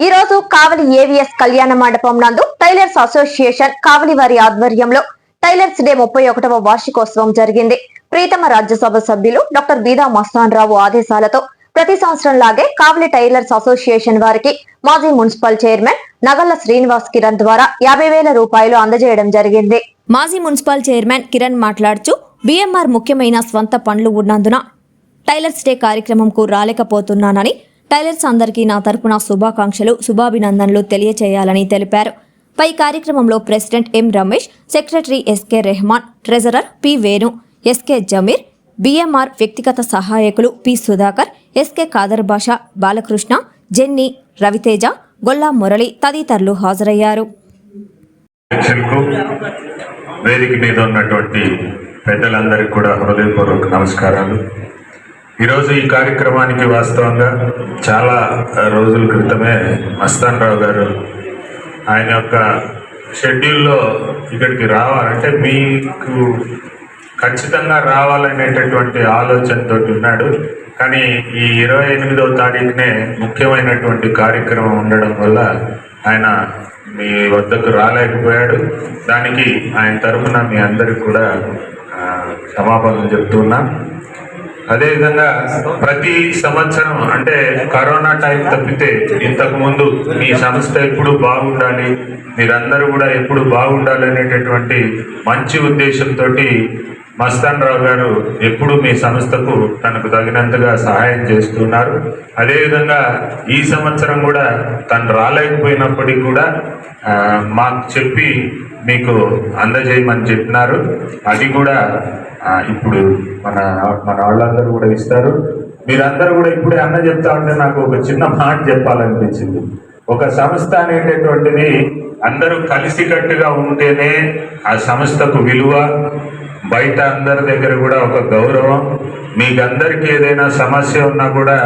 ఈ రోజు కావలి ఏవిఎస్ కళ్యాణ మండపం నందు టైలర్స్ అసోసియేషన్ కావలి వారి ఆధ్వర్యంలో టైలర్స్ డే ముప్పై ఒకటవ వార్షికోత్సవం జరిగింది. ప్రీతమ రాజ్యసభ సభ్యులు డాక్టర్ బీదా మస్తాన్ రావు ఆదేశాలతో ప్రతి సంవత్సరం లాగే కావలి టైలర్స్ అసోసియేషన్ వారికి మాజీ మున్సిపల్ చైర్మన్ నగల్ల శ్రీనివాస్ కిరణ్ ద్వారా యాభై వేల రూపాయలు అందజేయడం జరిగింది. మాజీ మున్సిపల్ చైర్మన్ కిరణ్ మాట్లాడుతూ బీఎంఆర్ ముఖ్యమైన స్వంత పనులు ఉన్నందున టైలర్స్ డే కార్యక్రమంకు రాలేకపోతున్నానని టైలర్స్ అందరికీ నా తరపున శుభాకాంక్షలు శుభాభినందనలు తెలియచేయాలని తెలిపారు. పై కార్యక్రమంలో president M Ramesh secretary SK Rahman treasurer P Venu SK Jameer BMR వ్యక్తిగత సహాయకులు P Sudhakar SK Khader Basha Balakrishna Jenny Raviteja Golla Murali తదితరులు హాజరయ్యారు. వేదిక మీద ఉన్నటువంటి పెద్దలందరికీ కూడా హృదయపూర్వక నమస్కారాలు. ఈరోజు ఈ కార్యక్రమానికి వాస్తవంగా చాలా రోజుల క్రితమే మస్తాన్ రావు గారు ఆయన యొక్క షెడ్యూల్లో ఇక్కడికి రావాలంటే మీకు ఖచ్చితంగా రావాలనేటటువంటి ఆలోచనతో ఉన్నాడు. కానీ ఈ ఇరవై ఎనిమిదవ తారీఖునే ముఖ్యమైనటువంటి కార్యక్రమం ఉండడం వల్ల ఆయన మీ వద్దకు రాలేకపోయాడు. దానికి ఆయన తరఫున మీ అందరికి కూడా క్షమాపణలు చెప్తున్నా అదేవిధంగా ప్రతి సంవత్సరం అంటే కరోనా టైం తప్పితే ఇంతకు ముందు మీ సంస్థ ఎప్పుడు బాగుండాలి మీరందరూ కూడా ఎప్పుడు బాగుండాలి అనేటటువంటి మంచి ఉద్దేశంతో మస్తాన్ రావు గారు ఎప్పుడు మీ సంస్థకు తనకు తగినంతగా సహాయం చేస్తున్నారు. అదేవిధంగా ఈ సంవత్సరం కూడా తను రాలేకపోయినప్పటికీ కూడా మాకు చెప్పి మీకు అందజేయమని చెప్పినారు. అది కూడా ఇప్పుడు మన మన వాళ్ళందరూ కూడా ఇస్తారు. మీరందరూ కూడా ఇప్పుడే అన్న చెప్తా ఉంటే నాకు ఒక చిన్న మాట చెప్పాలనిపించింది. ఒక సంస్థ అనేటటువంటిది అందరూ కలిసికట్టుగా ఉంటేనే ఆ సంస్థకు విలువ బయట అందరి దగ్గర కూడా ఒక గౌరవం. మీకందరికీ ఏదైనా సమస్య ఉన్నా కూడా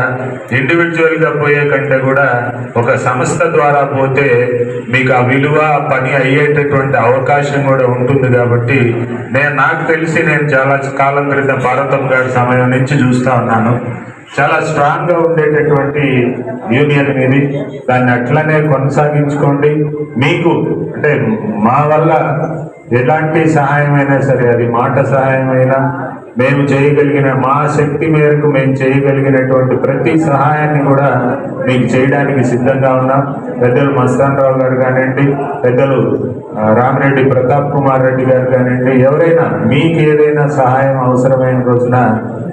ఇండివిజువల్గా పోయే కంటే కూడా ఒక సంస్థ ద్వారా పోతే మీకు ఆ విలువ పని అయ్యేటటువంటి అవకాశం కూడా ఉంటుంది కాబట్టి నేను నాకు తెలిసి నేను చాలా కాలం క్రితం భారతం గారి సమయం నుంచి చూస్తా ఉన్నాను. చాలా స్ట్రాంగ్గా ఉండేటటువంటి యూనియన్ ఇది దాన్ని అట్లనే కొనసాగించుకోండి. మీకు అంటే మా వల్ల ఎలాంటి సహాయమైనా సరే అది మాట సహాయమైనా మేము చేయగలిగిన మా శక్తి మేరకు మేము చేయగలిగినటువంటి ప్రతి సహాయాన్ని కూడా మీకు చేయడానికి సిద్ధంగా ఉన్నాం. పెద్దలు మస్తాన్ రావు గారు కానివ్వండి పెద్దలు ఆ, రామిరెడ్డి ప్రతాప్ కుమార్ రెడ్డి గారు కానివ్వండి ఎవరైనా మీకు ఏదైనా సహాయం అవసరమైన రోజున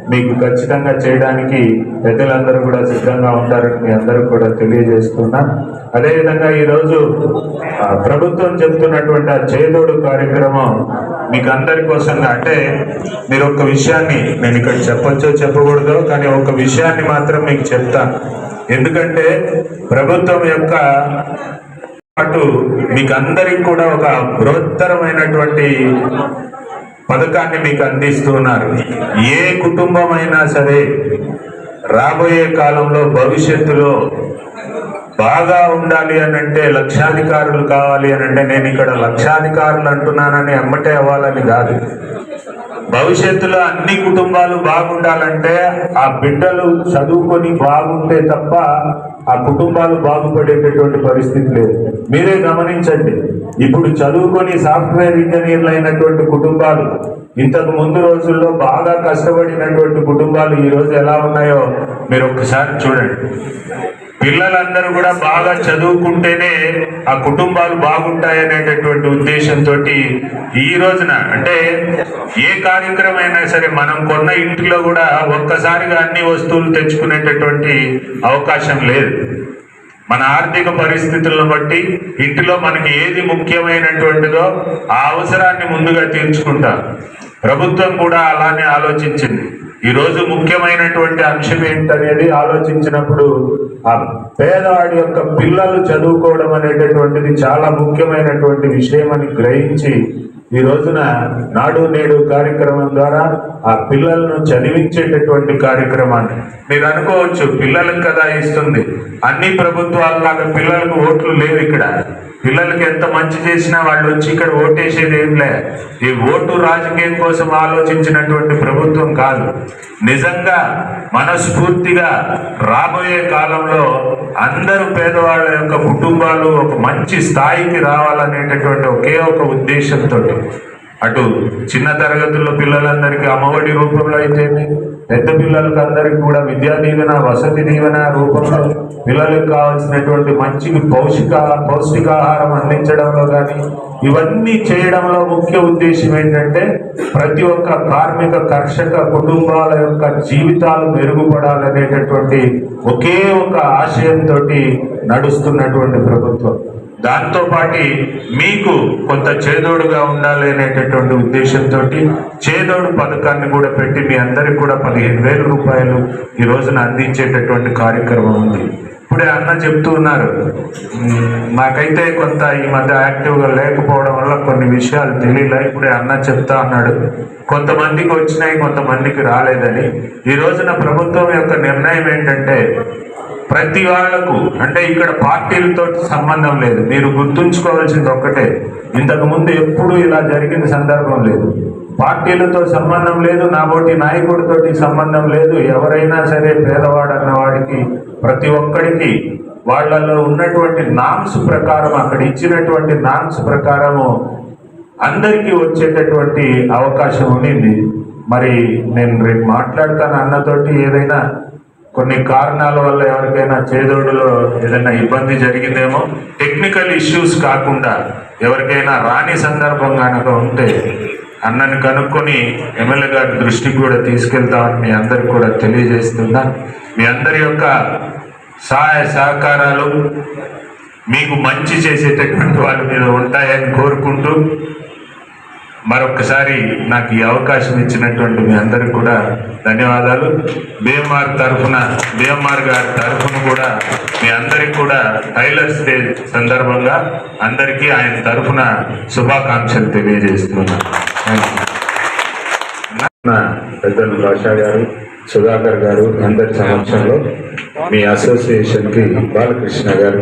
మీకు ఖచ్చితంగా చేయడానికి పెద్దలందరూ కూడా సిద్ధంగా ఉంటారని మీ అందరూ కూడా తెలియజేస్తున్నా. అదేవిధంగా ఈరోజు ప్రభుత్వం చెప్తున్నటువంటి ఆ చేదోడు కార్యక్రమం మీకు అందరి కోసంగా అంటే మీరు ఒక విషయాన్ని నేను ఇక్కడ చెప్పొచ్చో చెప్పకూడదో కానీ ఒక విషయాన్ని మాత్రం మీకు చెప్తాను ఎందుకంటే ప్రభుత్వం యొక్క పాటు మీకు అందరికి కూడా ఒక బృహత్తరమైనటువంటి పథకాన్ని మీకు అందిస్తున్నారు. ఏ కుటుంబం అయినా సరే రాబోయే కాలంలో భవిష్యత్తులో బాగా ఉండాలి అని అంటే లక్షాధికారులు కావాలి అని అంటే నేను ఇక్కడ లక్షాధికారులు అంటున్నానని అమ్మటే అవ్వాలని కాదు. భవిష్యత్తులో అన్ని కుటుంబాలు బాగుండాలంటే ఆ బిడ్డలు చదువుకొని బాగుంటే తప్ప ఆ కుటుంబాలు బాగుపడేటటువంటి పరిస్థితి లేదు. మీరే గమనించండి. ఇప్పుడు చదువుకొని సాఫ్ట్వేర్ ఇంజనీర్లు అయినటువంటి కుటుంబాలు ఇంతకు ముందు రోజుల్లో బాగా కష్టపడినటువంటి కుటుంబాలు ఈ రోజు ఎలా ఉన్నాయో మీరు ఒక్కసారి చూడండి. పిల్లలందరూ కూడా బాగా చదువుకుంటేనే ఆ కుటుంబాలు బాగుంటాయనేటటువంటి ఉద్దేశంతో ఈ రోజున అంటే ఏ కార్యక్రమం అయినా సరే మనం కొన్న ఇంటిలో కూడా ఒక్కసారిగా అన్ని వస్తువులు తెచ్చుకునేటటువంటి అవకాశం లేదు. మన ఆర్థిక పరిస్థితులను బట్టి ఇంటిలో మనకి ఏది ముఖ్యమైనటువంటిదో ఆ అవసరాన్ని ముందుగా తీర్చుకుంటాం. ప్రభుత్వం కూడా అలానే ఆలోచించింది. ఈరోజు ముఖ్యమైనటువంటి అంశం ఏంటనేది ఆలోచించినప్పుడు ఆ పేదవాడి యొక్క పిల్లలు చదువుకోవడం అనేటటువంటిది చాలా ముఖ్యమైనటువంటి విషయం అని గ్రహించి ఈ రోజున నాడు నేడు కార్యక్రమం ద్వారా ఆ పిల్లలను చదివించేటటువంటి కార్యక్రమాన్ని మీరు అనుకోవచ్చు పిల్లలకు కదా ఇస్తుంది. అన్ని ప్రభుత్వాలు నాకు పిల్లలకు ఓట్లు లేవు ఇక్కడ. పిల్లలకి ఎంత మంచి చేసినా వాళ్ళు వచ్చి ఇక్కడ ఓటేసేది ఏం లే. ఈ ఓటు రాజకీయం కోసం ఆలోచించినటువంటి ప్రభుత్వం కాదు. నిజంగా మనస్ఫూర్తిగా రాబోయే కాలంలో అందరూ పేదవాళ్ళ యొక్క కుటుంబాలు ఒక మంచి స్థాయికి రావాలనేటటువంటి ఒకే ఒక ఉద్దేశంతో అటు చిన్న తరగతుల్లో పిల్లలందరికీ అమ్మఒడి రూపంలో అయితేనే పెద్ద పిల్లలకి అందరికీ కూడా విద్యా దీవెన వసతి దీవెన రూపంలో పిల్లలకు కావాల్సినటువంటి మంచి పౌష్టిక పౌష్టికాహారం అందించడంలో కానీ ఇవన్నీ చేయడంలో ముఖ్య ఉద్దేశం ఏంటంటే ప్రతి ఒక్క కార్మిక కర్షక కుటుంబాల యొక్క జీవితాలు మెరుగుపడాలనేటటువంటి ఒకే ఒక ఆశయంతో నడుస్తున్నటువంటి ప్రభుత్వం. దాంతో పాటి మీకు కొంత చేదోడుగా ఉండాలి అనేటటువంటి ఉద్దేశంతో చేదోడు పథకాన్ని కూడా పెట్టి మీ అందరికి కూడా పదిహేను వేల రూపాయలు ఈ రోజున అందించేటటువంటి కార్యక్రమం ఉంది. ఇప్పుడే అన్న చెప్తూ ఉన్నారు నాకైతే మాకైతే కొంత ఈ మధ్య యాక్టివ్గా లేకపోవడం వల్ల కొన్ని విషయాలు తెలియలే ఇప్పుడే అన్న చెప్తా అన్నాడు. కొంతమందికి వచ్చినాయి కొంతమందికి రాలేదని. ఈ రోజున ప్రభుత్వం యొక్క నిర్ణయం ఏంటంటే ప్రతి వాళ్ళకు అంటే ఇక్కడ పార్టీలతో సంబంధం లేదు. మీరు గుర్తుంచుకోవాల్సింది ఒక్కటే. ఇంతకుముందు ఎప్పుడు ఇలా జరిగిన సందర్భం లేదు. పార్టీలతో సంబంధం లేదు నాబోటి నాయకుడితోటి సంబంధం లేదు. ఎవరైనా సరే పేదవాడు అన్నవాడికి ప్రతి ఒక్కడికి వాళ్ళలో ఉన్నటువంటి నామ్స్ ప్రకారం అక్కడ ఇచ్చినటువంటి నామ్స్ ప్రకారము అందరికీ వచ్చేటటువంటి అవకాశం ఉండింది. మరి నేను రేపు మాట్లాడతాను అన్నతోటి ఏదైనా కొన్ని కారణాల వల్ల ఎవరికైనా చేదోడులో ఏదైనా ఇబ్బంది జరిగిందేమో టెక్నికల్ ఇష్యూస్ కాకుండా ఎవరికైనా రాని సందర్భం కనుక ఉంటే అన్నని కనుక్కొని ఎమ్మెల్యే గారి దృష్టికి కూడా తీసుకెళ్తామని మీ అందరికి కూడా తెలియజేస్తున్నా. మీ అందరి యొక్క సహాయ సహకారాలు మీకు మంచి చేసేటటువంటి వాళ్ళ మీద ఉంటాయని కోరుకుంటూ మరొకసారి నాకు ఈ అవకాశం ఇచ్చినటువంటి మీ అందరికి కూడా ధన్యవాదాలు. బిఎంఆర్ తరఫున బిఎంఆర్ గారి తరఫున కూడా మీ అందరికి కూడా టైలర్స్ డే సందర్భంగా అందరికీ ఆయన తరఫున శుభాకాంక్షలు తెలియజేస్తున్నాను నా పెద్దలు భాషా గారు సుధాకర్ గారు అందరి సమక్షంలో మీ అసోసియేషన్కి బాలకృష్ణ గారు